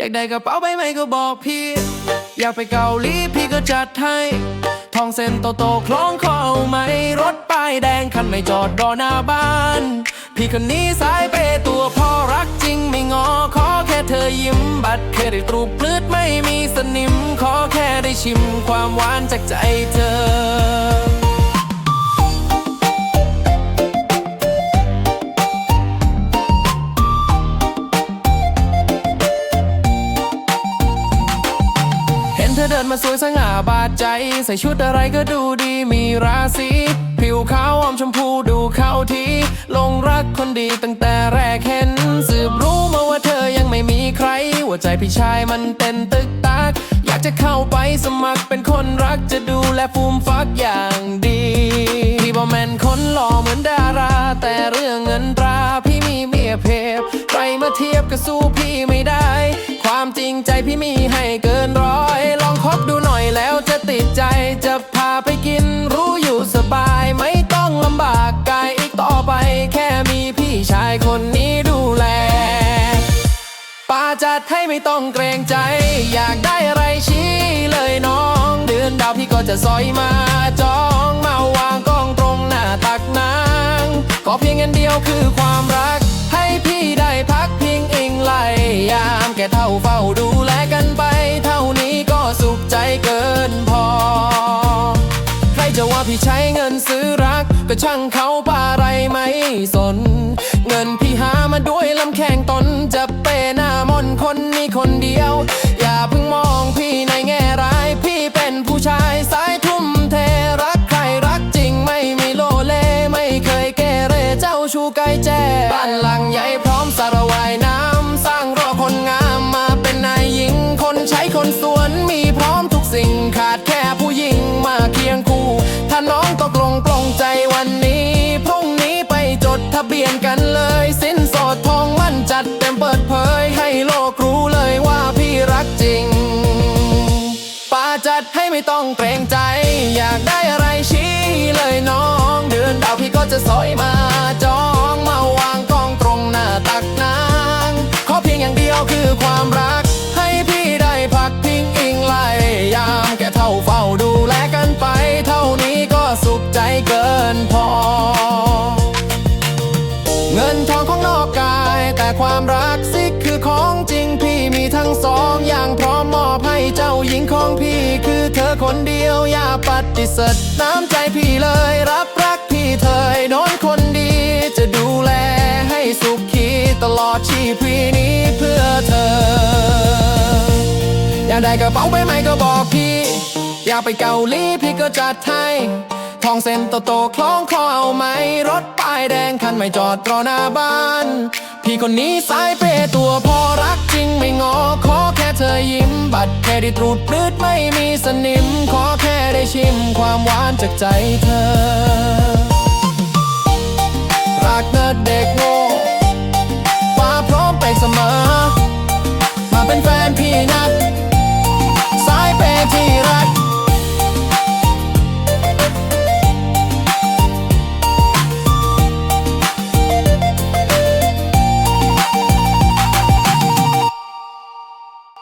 อยากได้กระเป๋าใบใหม่ก็บอกพี่ อยากไปเกาหลีพี่ก็จัดให้ ทองเส้นโตโตคล้องคอเอาไหม รถป้ายแดงคันไม่จอดรอหน้าบ้าน พี่คนนี้สายเปย์ตัวพ่อรักจริงไม่งอ ขอแค่เธอยิ้ม บัตรเครดิตรูปพลืดไม่มีสนิม ขอแค่ได้ชิมความหวานจากใจเธอ นเธอเดินมาสวยสง่าบาดใจ ใส่ชุดอะไรก็ดูดีมีราศีผิวขาวอมชมพูดูเข้าทีลงรักคนดีตั้งแต่แรกเห็น สืบรู้มาว่าเธอยังไม่มีใคร หัวใจพี่ชายมันเต้นตึกตัก อยากจะเข้าไปสมัครเป็นคนรักจะดูแลฟูมฟักอย่างดีพี่บอแมนคนหล่อเหมือนดารา แต่เรื่องเงินตราพี่มีเมียเพบใครมาเทียบก็สู้พี่ไม่ได้ ความจริงใจพี่มีให้เกินร้อย ติดใจจะพาไปกินรู้อยู่สบายไม่ต้องลำบากกายอีกต่อไป แค่มีพี่ชายคนนี้ดูแลป้าจัดให้ไม่ต้องเกรงใจ อยากได้อะไรชี้เลยน้องเดือนดาวพี่ก็จะซอยมาจองมาวางกองตรงหน้าตักนางขอเพียงอันเดียวคือความรัก ให้พี่ได้พักพิงอิงไหลยามแก่เท่าเฝ้าดูแล ใช้เงินซื้อรัก ก็ช่างเขาป่าไรไม่สน เงินพี่หามาด้วยลำแข้งตนจะเปหน้ามนคนนี้คนเดียว อย่าเพิ่งมองพี่ในแง่ร้าย พี่เป็นผู้ชายสายะเบียนกันเลย สินสอดทองมั่นจัดเต็มเปิดเผย ให้โลกรู้เลยว่าพี่รักจริงป้าจัดให้ไม่ต้องเกรงใจ อยากได้อะไรชี้เลยน้อง เดือนดาวพี่ก็จะสอยมา ความรักสิคือของจริงพี่มีทั้งสองอย่างพร้อมมอบให้เจ้าหญิงของพี่คือเธอคนเดียวอย่าปฏิเสธน้ำใจพี่เลยรับรักพี่เธอโน้นคนดีจะดูแลให้สุขีตลอดชีพีนี้เพื่อเธอ อยากได้กระเป๋าใบใหม่ก็บอกพี่ อยากไปเกาหลีพี่ก็จัดให้ ทองเส้นโตโตคล้องคอเอาไหมรถป้ายแดงคันไม่จอดรอหน้าบ้าน พี่คนนี้สายเปตัวพอรักจริงไม่งอ ขอแค่เธอยิ้ม บัตรเครดิตรูดปลืดไม่มีสนิม ขอแค่ได้ชิมความหวานจากใจเธอ รักเนเด็กโง